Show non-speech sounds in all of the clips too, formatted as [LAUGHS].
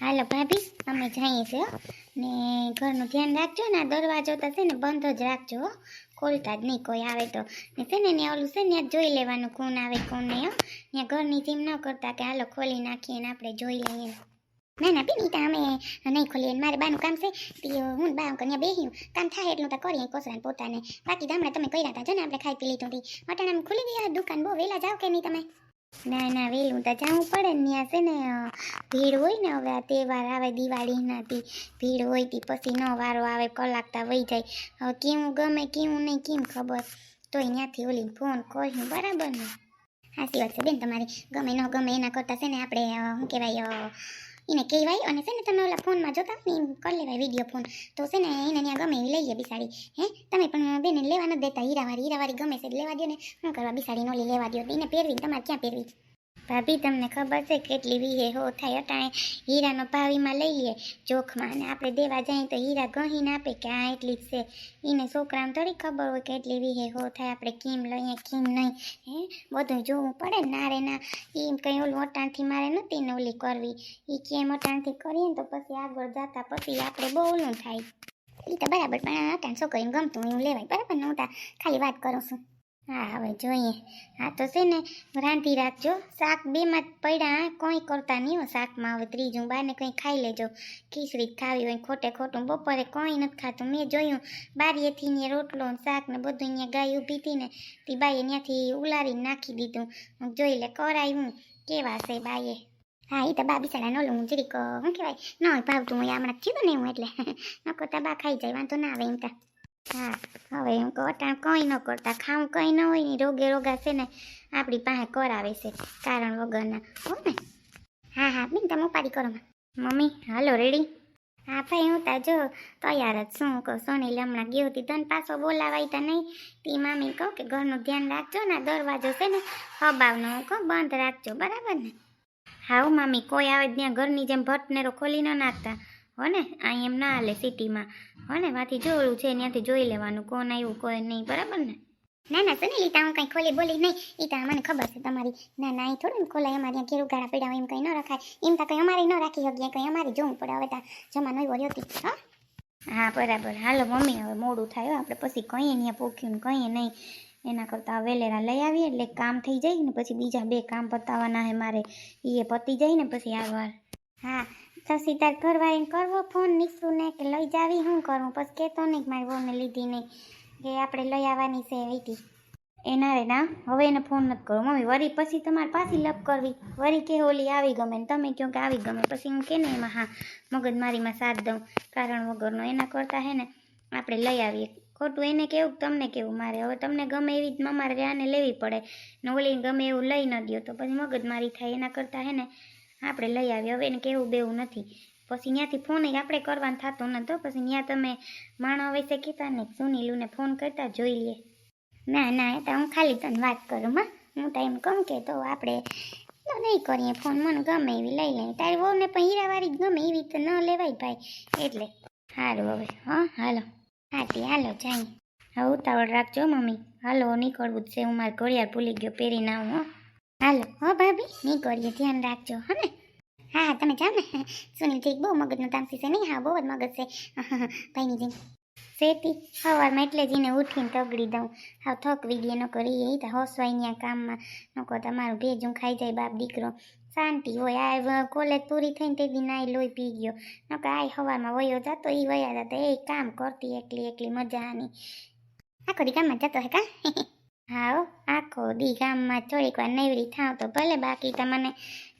હાલો ભાભી, અમે જઈએ છે ને ઘરનું ધ્યાન રાખજો ને, આ દરવાજો તો છે ને બંધ જ રાખજો. ખોલતા જ નહીં કોઈ આવે તો. ને છે ને ઓલું છે ને જોઈ લેવાનું કોણ આવે કોણ નહીં ત્યાં ઘરની ચીમ ન કરતા કે હાલો ખોલી નાખીએ ને આપણે જોઈ લઈએ. ના ના, બેન ત્યાં અમે નહીં ખોલીએ. મારે બાનું કામ છે હું બા અંકલ ત્યાં બેહ્યું કામ થાય એટલું તો કરીએ કોસરાને પોતાને. બાકી તો તમે કર્યા હતા જો ને, આપણે ખાઈ પી લીધું હતી અટાણામાં ખુલી ગયા, દુકાન બહુ વહેલા જાવ કે નહીં તમે? ના ના, વેલું તો જવું પડે ને ત્યાં છે ને ભીડ હોય ને હવે આ તહેવાર આવે દિવાળીના તી ભીડ હોય તી, પછી ન વારો આવે, કલાક તા વહી જાય. હવે કેવું ગમે, કેવું નહીં કેમ ખબર? તોય ત્યાંથી ઓલી ફોન કર્યું, બરાબર ને? સાચી વાત છે બેન તમારી. ગમે ન ગમે એના કરતાં છે ને આપણે શું કહેવાય એને કહેવાય અને છે ને તમે ઓલા ફોનમાં જોતા ને એમ કરી લેવાય વીડિયો ફોન તો છે ને એને ત્યાં ગમે એવી લઈએ બિસાડી. હે? તમે પણ બેન લેવા નથી દેતા. હીરાવાળી હીરાવાળી ગમે છે લેવા દો ને. શું કરવા? બિસાડી નોલી લેવા દો એને પહેરવી તમારે ક્યાં પહેરવી? ભાભી, તમને ખબર છે કેટલી વીહે હો થાય અટાણે? હીરાનો ભાવીમાં લઈ લઈએ જોખમાં અને આપણે દેવા જઈએ તો હીરા ગહીને આપે કે આ એટલી જ છે. એને છોકરાને થોડી ખબર હોય કે એટલી હો થાય, આપણે કેમ લઈએ, કેમ નહીં. હે? બધું જોવું પડે ને ના. એમ કંઈ ઓલું અટાણથી મારે નથી ને ઓલી કરવી. એ કેમ અટાણથી કરીએ ને તો પછી આગળ જતા પછી આપણે બહુ ઓલું થાય. એ તો બરાબર, પણ અટાણ છોકરીને ગમતું એવું લેવાય. બરાબર ને હું ખાલી વાત કરું છું. હા હવે જોઈએ. હા તો છે ને રાંધી રાખજો. શાક બેમાં જ પડ્યા કોઈ કરતા નહીં હો. શાકમાં હવે ત્રીજું બારને કંઈ ખાઈ લેજો. ખીચડી ખાવી હોય ખોટે ખોટું. બપોરે કોઈ નથી ખાતું. મેં જોયું બારીએથી ને રોટલો શાક ને બધું અહીંયા ગાય ઊભી હતી ને તે બાઈએ ત્યાંથી ઉલારીને નાખી દીધું. હું જોઈ લે કરાયું કેવા છે બાઈએ? હા એ તો બા બિચારા નોલું જરીક અ, શું કહેવાય? ન ભાવતું હોય હમણાં કીધું ને હું એટલે. [LAUGHS] નકો તબા ખાઈ જાય વાંધો ના આવે એમ તા. હા, હવે હું કહો અટાણ કંઈ ન કરતા, ખાવું કંઈ ન હોય ને રોગે રોગા છે ને, આપણી પાસે કરાવે છે, કારણ વગરના, હો ને? હા હા, બેન, તમે ઉપાડી કરો મમ્મી, હાલો રેડી હા, ભાઈ, હું તા જો, તૈયાર જ શું કહું, સોનીલ હમણાં ગયો હતી, તને પાછો બોલાવાય તા નહીં. તી મામી કહું કે ઘરનું ધ્યાન રાખજો ને દરવાજો છે ને, હબાવનો, હું કહું, બંધ રાખજો, બરાબર ને? હા હો મામી, કોઈ આવે ત્યાં ઘરની જેમ ભટનેરો ખોલી ન નાખતા. હો ને? અહીં એમ ના હાલે સિટીમાં. હો ને? વાથી જોયું છે ત્યાંથી જોઈ લેવાનું. કોણ આવ્યું કોઈ નહીં બરાબર ને? ના ના સુની ઈ હું કંઈ ખોલી બોલી નહીં. એ તો મને ખબર છે તમારી. ના ના એ થોડું ને ખોલાય. અમારે ત્યાં ઘેરું ગાળા પડ્યા હોય એમ કંઈ ન રખાય. એમ તો કંઈ અમારે ન રાખી શકીએ કંઈ અમારે જોવું પડે. હવે ત્યાં જમા નહીં વળ્યો હતી હા. હા બરાબર. હાલો મમ્મી હવે મોડું થાય આપણે પછી કંઈ ત્યાં પોખ્યું ને કંઈ નહીં. એના કરતાં વેલેરા લઈ આવીએ એટલે કામ થઈ જાય ને પછી બીજા બે કામ પતાવવાના હે મારે. એ પતી જાય ને પછી આગળ હા તો સીધા ઘરવાળીને કરવો, ફોન નીસુને કે લઈ જાવી શું કરવું પછી કહેતો નહીં કે મારી બહુને લીધી નહીં, કે આપણે લઈ આવવાની છે એવી એના રે ના, હવે એને ફોન નથી કરો. મમ્મી, વરી પછી તમારે પાછી લપ કરવી. વરી કે ઓલી આવી ગમે ને તમે કહો કે આવી ગમે. પછી હું કે ને એમાં હા મગજમારીમાં સાથ દઉં. કારણ વગરનો એના કરતાં હે ને, આપણે લઈ આવીએ. ખોટું એને કેવું તમને કેવું મારે? હવે તમને ગમે એવી જ મમારે આને લેવી પડે. ને ઓલી ગમે એવું લઈ ન દો તો પછી મગજમારી થાય એના કરતાં હે ને આપણે લઈ આવીએ. હવે એને કેવું બેવું નથી. પછી ત્યાંથી ફોન આપણે કરવાનું થતો નતો પછી ત્યાં તમે માણો વિશે કહેતા ને સુનીલુને ફોન કરતા જોઈ લે. ના ના, એ તો હું ખાલી તને વાત કરું માં હું તો એમ કહું કે તો આપણે નહીં કરીએ ફોન મને ગમે એવી લઈ લઈએ તારી વહુને પણ હીરાવાળી ગમે એવી તો ન લેવાય ભાઈ. એટલે સારું હવે, હા, હાલો. હા તે હાલો જાય હવે ઉતાવળ રાખજો મમ્મી. હાલો, નીકળવું જ છે. હું મારે ઘડિયાળ ભૂલી ગયો, પહેરીને આવું, હો. હાલો, હો ભાભી નીકળીએ ધ્યાન રાખજો, હો ને? હા હા, તમે જાઓ ને. સુનિલ ઠીક બહુ મગજનો તામસી છે નહીં? હા, બહુ જ મગજ છે. [LAUGHS] ભાઈની જેમ. શેતી સવારમાં એટલે જ એને ઉઠીને તગડી દઉં. હા થકવી ગઈ ન કરી, એ તો હોસવાય ત્યાં કામમાં. નકો તમારું ભેજું ખાઈ જાય બાપ દીકરો. શાંતિ હોય, આ કોલેજ પૂરી થઈને તે દી નાઈ લોહી પી ગયો. નકો આ સવારમાં વયો જતો એ વયા જતો, એ કામ કરતી એકલી એકલી મજાની આખો દી કામમાં જતો હે કા? [LAUGHS] હા આખો દી ગામમાં થોડીક વાર નૈવરી થાવ તો ભલે બાકી તમને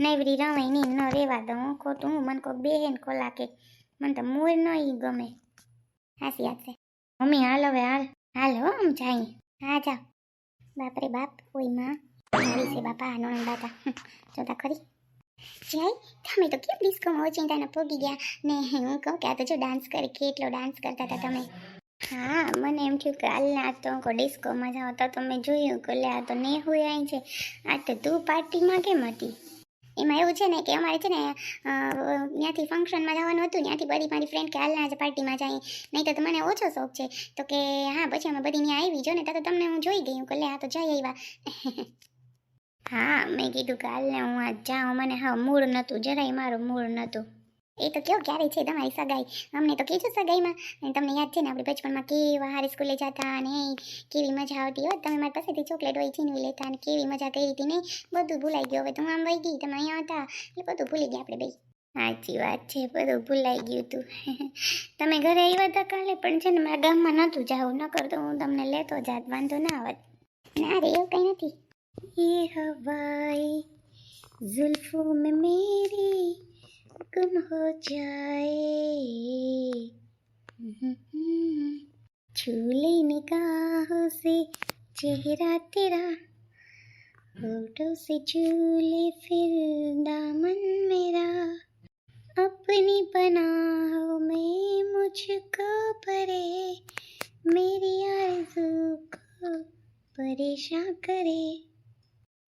નૈવરી રમાય નહીં, ન રહેવા દઉં. હું ખોટું હું? મને કોઈ બેહેન ખોલા કે મને તો મૂળ ન ગમે. હાસી હાથે મમ્મી, હાલ હવે હાલ. હાલ હો આમ જાય હા, જાઓ. બાપરે બાપ, ઓયમાં. મારી છે બાપા, નણંદ બાપા જોતા ખરી. જાય? તમે તો કેમ ડિસ્કોમાં ઓચિંતાને પોગી ગયા? ને હું કહું કે આ તો જો ડાન્સ કરી, કેટલો ડાન્સ કરતા હતા તમે. હા, મને એમ થયું કે હાલને તો હું ડિસ્કોમાં જાઉં તો તમે જોયું કે લે, આ તો ને હોય અહીં છે. આ તો તું પાર્ટીમાં કેમ હતી? એમાં એવું છે ને કે અમારે છે ને ત્યાંથી ફંક્શનમાં જવાનું હતું, ત્યાંથી બધી મારી ફ્રેન્ડ કે હાલના આજે પાર્ટીમાં જાય. નહીં તો મને ઓછો શોખ છે. તો કે, હા, પછી અમે બધી ત્યાં આવી જો ને, તો તો તમને હું જોઈ ગઈ કે લે, આ તો જઈ આવ્યા [LAUGHS] હા, મેં કીધું કે હાલને હું આજ જાઉં. મને હા, મૂળ નહોતું જરાય મારું મૂળ નહોતું એ તો કેવો ક્યારે છે તમારી સગાઈ? અમને તો કીધું સગાઈમાં. તમને યાદ છે ને, આપણે બચપણમાં કેવા હારી સ્કૂલે જતા અને કેવી મજા આવતી હોત. તમે મારી પાસેથી ચોકલેટ હોય, છીનવી લેતા અને કેવી મજા કરી હતી નહીં બધું ભૂલાઈ ગયું. હવે તો આમ વહી ગઈ, તમે અહીંયા હતા. એ બધું ભૂલી ગયા આપણે ભાઈ સાચી વાત છે, બધું ભૂલાઈ ગયું હતું [LAUGHS] તમે ઘરે આવ્યા હતા કાલે, પણ છે ને, મારા ગામમાં નહોતું જાવું. ન કરતો હું તમને લેતો જાત વાંધો ના આવત ના રે, એવું કંઈ નથી. એ હવાઈ, ઝુલ્ફો મેરી गुम हो जाए। छूले निगाहों से चेहरा तेरा, होठों से झूले फिर दामन मेरा। अपनी पनाहों में मुझको परे, मेरी आरज़ू को परेशान करे।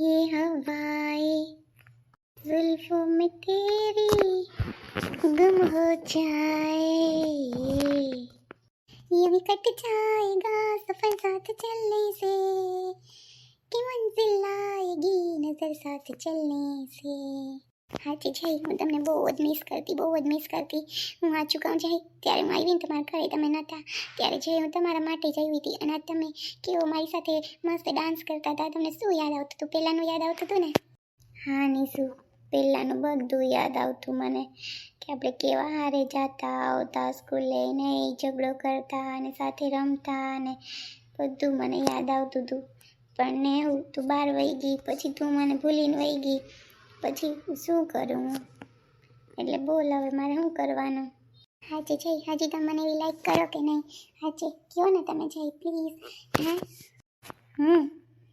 ये हवाएँ जुल्फों में तेरी गुम हो जाए ये भी कट जाएगा सफर साथ चलने से कि मंजिल आएगी नजर साथ चलने से સાચી છે હું તમને બહુ જ મિસ કરતી બહુ જ મિસ કરતી હું સાચું કહું જાય ત્યારે હું આવી ને તમારા ઘરે તમે નહોતા ત્યારે જે હું તમારા માટે જ આવી હતી અને આજ તમે કેવો મારી સાથે મસ્ત ડાન્સ કરતા હતા તમને શું યાદ આવતું હતું પહેલાંનું યાદ આવતું હતું ને હા નીસુ પહેલાંનું બધું યાદ આવતું મને, કે આપણે કેવા હારે જતા, આવતા, સ્કૂલે ને એ ઝઘડો કરતા અને સાથે રમતા અને બધું મને યાદ આવતું હતું. પણ ને હું તું બહાર વહી ગઈ, પછી તું મને ભૂલીને વહી ગઈ, પછી શું કરું હું? એટલે બોલ હવે મારે શું કરવાનું? હાજી જઈ હાજી તમે મને એવી લાઈક કરો કે નહીં? હાજી કયો ને તમે જઈ પ્લીઝ હા? હમ,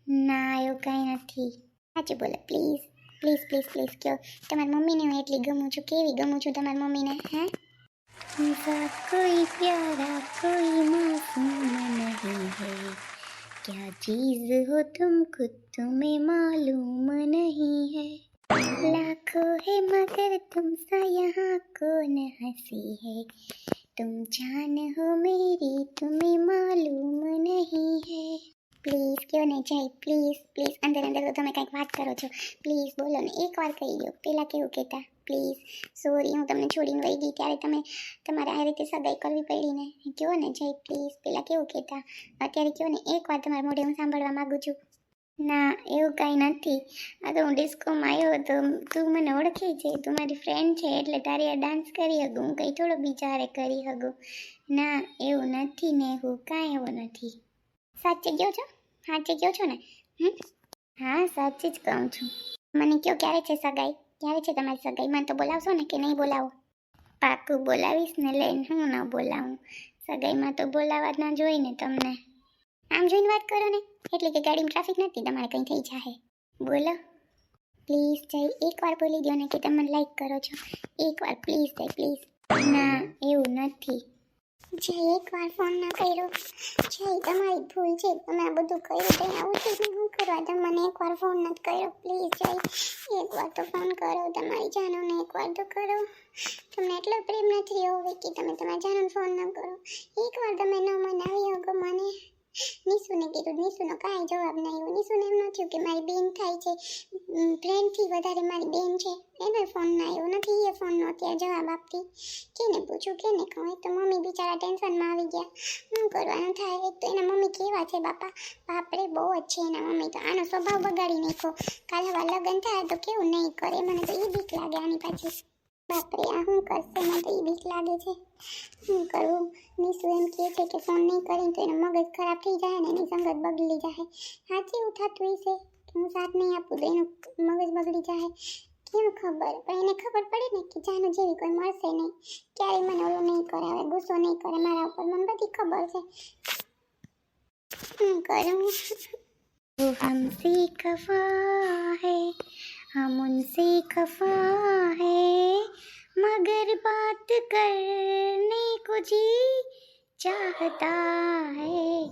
ના, એવું કંઈ નથી. હાજી બોલો પ્લીઝ પ્લીઝ પ્લીઝ પ્લીઝ કયો તમારી મમ્મીને હું એટલી ગમું છું કેવી ગમું છું તમારી મમ્મીને હે ऐसा कोई प्यारा कोई मासूम नहीं है क्या चीज हो तुम खुद तुम्हें मालूम नहीं है लाखों है मगर तुम सा यहाँ कौन हंसी है तुम जान हो मेरी तुम्हें मालूम नहीं है પ્લીઝ કયો ને જય પ્લીઝ પ્લીઝ અંદર અંદર તો તમે કંઈક વાત કરો છો. પ્લીઝ બોલો ને એકવાર કહી દો પહેલાં કેવું કહેતા? પ્લીઝ સોરી હું તમને છોડીને વહી ગઈ ત્યારે તમે, તમારે આ રીતે સગાઈ કરવી પડી ને. કયો ને જય પ્લીઝ પહેલાં કેવું કહેતા? અત્યારે કયો ને એકવાર તમારા મોઢે હું સાંભળવા માગું છું. ના, એવું કાંઈ નથી. આ તો હું ડિસ્કોમાં આવ્યો તો તું મને ઓળખી છે. તું મારી ફ્રેન્ડ છે, એટલે તારી આ ડાન્સ કરી શકું હું કંઈ થોડો બિચારે કરી શકું ના, એવું નથી ને, હું કાંઈ એવું નથી. સાચે ગયો છો? સાચે કહો છો ને? હમ? હા, સાચી જ કહું છું. મને કયો ક્યારે છે સગાઈ? ક્યારે છે તમારી સગાઈ? મને તો બોલાવશો ને કે નહીં બોલાવો? પાકું બોલાવીશ ને લઈને હું ન બોલાવું. સગાઈમાં તો બોલાવા જ ના જોઈ ને તમને. આમ જોઈને વાત કરો ને. એટલે કે ગાડીમાં ટ્રાફિક નથી, તમારે કંઈ થઈ જાય બોલો. પ્લીઝ જય. એકવાર બોલી દો ને કે તમે લાઈક કરો છો. એકવાર પ્લીઝ જય પ્લીઝ ના, એવું નથી. જય એકવાર ફોન ના કર્યો, જે તમારી ભૂલ છે, તમે આ બધું કર્યું, તો આવું છે શું કરવા? તમે મને એકવાર ફોન નથી કર્યો? પ્લીઝ જય. એકવાર તો ફોન કરો, તમારી જાનુને એકવાર તો કરો. તમને એટલો પ્રેમ નથી રહ્યો કે તમે તમારા જાનોને ફોન ન કરો. એકવાર તમે ન મનાવી શકો મને. નિશુને કીધું, નિશુનો કાંઈ જવાબ નહીં. આવ્યો નિશુને એમ ન કે મારી બેન થાય છે. ફ્રેન્ડથી વધારે મારી બેન છે. એનો ફોન ના આવ્યો નથી, એ ફોનનો અત્યારે જવાબ આપતી. કેને પૂછું, કેને કહું? એક તો મમ્મી બિચારા ટેન્શનમાં આવી ગયા. શું કરવાનું થાય? એક તો એના મમ્મી કેવા છે બાપા? બાપરે બહુ જ છે એના મમ્મી તો. આનો સ્વભાવ બગાડી નાખો કાલ હવા લગ્ન થાય તો કેવું નહીં કરે? મને તો એ બીક લાગે આની પાછી. બાપરે, આ શું કરશે? મને તો એ બીક લાગે છે. શું કરવું? નિશુ એમ કહે છે કે ફોન નહીં કરીને તો એનો મગજ ખરાબ થઈ જાય ને એની સંગત બગડી જાય. સાચી એવું હશે કે હું સાથ નહીં આપું તો એનું મગજ બગડી જાય? કેમ ખબર? પણ એને ખબર પડે ને કે જાનું જેવી કોઈ મળશે નહીં. ક્યારેય મને ઓલું નહીં કરાવે ગુસ્સો નહીં કરે મારા ઉપર. મને બધી ખબર છે. શું કરું? હમસી ખફા હૈ हम उनसे खफा है, मगर बात करने को जी चाहता है।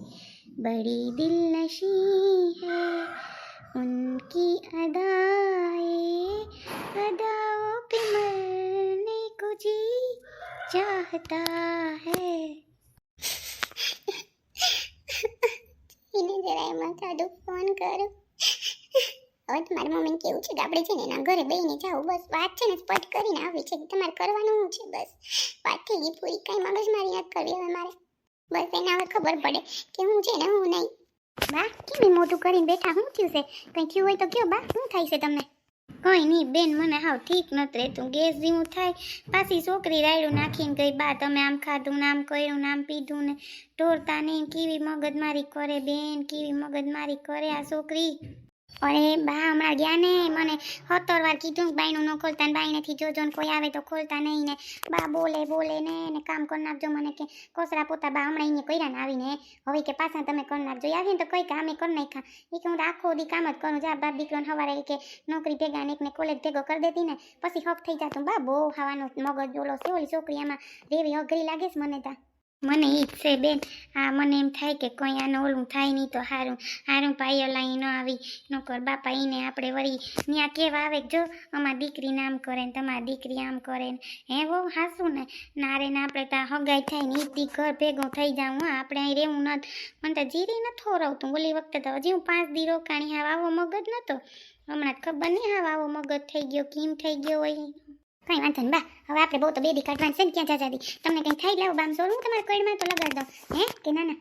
बड़ी दिल नशी है, उनकी अदाए, अदाओ पे मरने को जी चाहता है। [LAUGHS] इन्हें जरा दो, फ़ोन करो। હવે તમારી મમ્મીને કેવું છે કે આપણે છે ને એના ઘરે બેહીને જાઓ, બસ વાત છે ને સ્પષ્ટ કરીને આવી છે કે તમારે કરવાનું છે બસ. વાત થઈ ગઈ પૂરી, કાંઈ મગજમારી નથી કરવી હવે મારે. બસ એને હવે ખબર પડે કે હું છે ને હું નહીં. બા, કેમ મોટું કરીને બેઠા? શું થયું છે? કંઈ થયું હોય તો કયો બા, શું થાય છે તમને? કંઈ નહીં બેન, મને હાવ ઠીક નથી રહેતું. ગેસ જેવું થાય. પાછી છોકરી રાયડું નાખીને ગઈ, બા, તમે આમ ખાધું ને આમ કર્યું ને આમ પીધું ને. ઢોરતા નહીં, કેવી મગજમારી કરે બેન, કેવી મગજમારી કરે આ છોકરી? અરે બા, હમણાં ગયા ને મને સત્તર વાર કીધું બાયણું ન ખોલતા ને બાયણેથી જોજો ને કોઈ આવે તો ખોલતા નહીં ને. બા, બોલે બોલે ને ને કામ કરી નાખજો મને કે કોસરા પોતા બા હમણાં અહીંયા કર્યા ને આવીને. હવે કે પાછા તમે કરી નાખજો. આવીને તો કઈ કામે કરી નાખ્યા. એ કે હું આખો દી કામ જ કરું. જા, બાપ દીકરોને સવારે કે નોકરી ભેગા ને એકને કોલેજ ભેગો કરી દેતી ને. પછી હક થઈ જતું. બા, બહુ ખાવાનું મગજ ઓલો છે. છોકરી આમાં રેવી અઘરી લાગે છે મને તા. મને ઈ જ છે, બેન. આ મને એમ થાય કે કોઈ આનું ઓલું થાય નહીં તો હારું. હારું પાયો લાઈ ન આવી. નોકર બાપા એને આપણે વળી ત્યાં કેવા આવે જો અમારી દીકરી નામ કરે ને તમારી દીકરી આમ કરે ને. હે બહુ હાસું ને? નારે ને, આપણે ત્યાં હગાઈ થાય ને ઈ ઘર ભેગું થઈ જાઉં, હા. આપણે અહીં રહેવું નથી મને તો જીરી નથી થોરવતું ઓલી વખતે તો હજી હું પાંચ દી રોકાણી હા આવો મગજ નહોતો હમણાં ખબર નહીં હા આવો મગજ થઈ ગયો, કેમ થઈ ગયો હોય. કઈ વાંધો નહીં, બા. હવે આપણે બહુ તો બે દી કાઢવાનું છે ને, ક્યાં જાજાદી તમને કંઈ થાય લાવો બામ સોરું તમારા કોઈડમાં તો લગાડી દો હે? કે ના ના.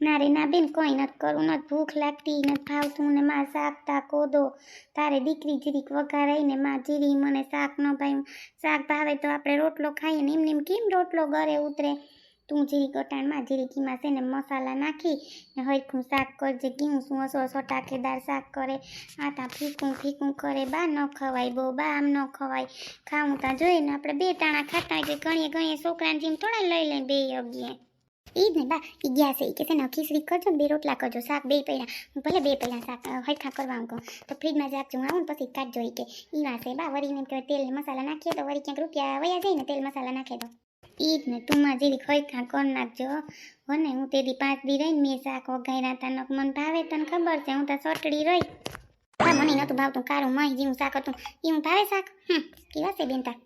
ના રે, ના, બેન, કોઈ નથી કરવું, નથી ભૂખ લાગતી, નથી ભાવતું, ને માં શાક તા કોદો તારે દીકરી જીરીક વઘારાઈ ને માં જીરી, મને શાક ન ભાઈ શાક ભાવે તો આપણે રોટલો ખાઈએ ને એમને એમ કેમ રોટલો ઘરે ઉતરે? તું જીરી કટાણમાં જીરી કીમાં છે ને મસાલા નાખી ને હરખું શાક કરજે. કેવું શું હસો હસો ટાકેદાર શાક કરે. આ તાં ફીકું ફીકું કરે. બા, ન ખવાય બહુ. બા, આમ ન ખવાય. ખાવું ત્યાં જોઈએ ને આપણે બે તાણા ખાતા કે ઘણીએ ઘણીએ છોકરાને જેમ થોડા લઈ લઈને બે અગીએ એ જ ને બા, ઈ ગયા છે. એ કે છે ને ખીચડી કરજો ને બે રોટલા કરજો. શાક બે પહેલાં. હું ભલે બે પહેલાં શાક હરખા કરવા કહું તો ફ્રીજમાં જ હું આવું ને પછી કાઢજો એ કે. એ વાત છે. બા વળીને એમ તેલ મસાલા નાખીએ તો વળી ક્યાંક રૂપિયા વયા જાય ને તેલ મસાલા નાખે તો. ઈ જ ને તું માં જેરી હરખા કરી નાખજો હો. ને હું તેદી પાંચ દી રહીને મેં શાક વઘાર્યા તા નક મને ભાવે તને ખબર છે, હું તો સોટડી રહી મને નતું ભાવતું, કારું મહી જેવું શાક હતું એવું ભાવે શાક? હમ, કેવા છે બેન તા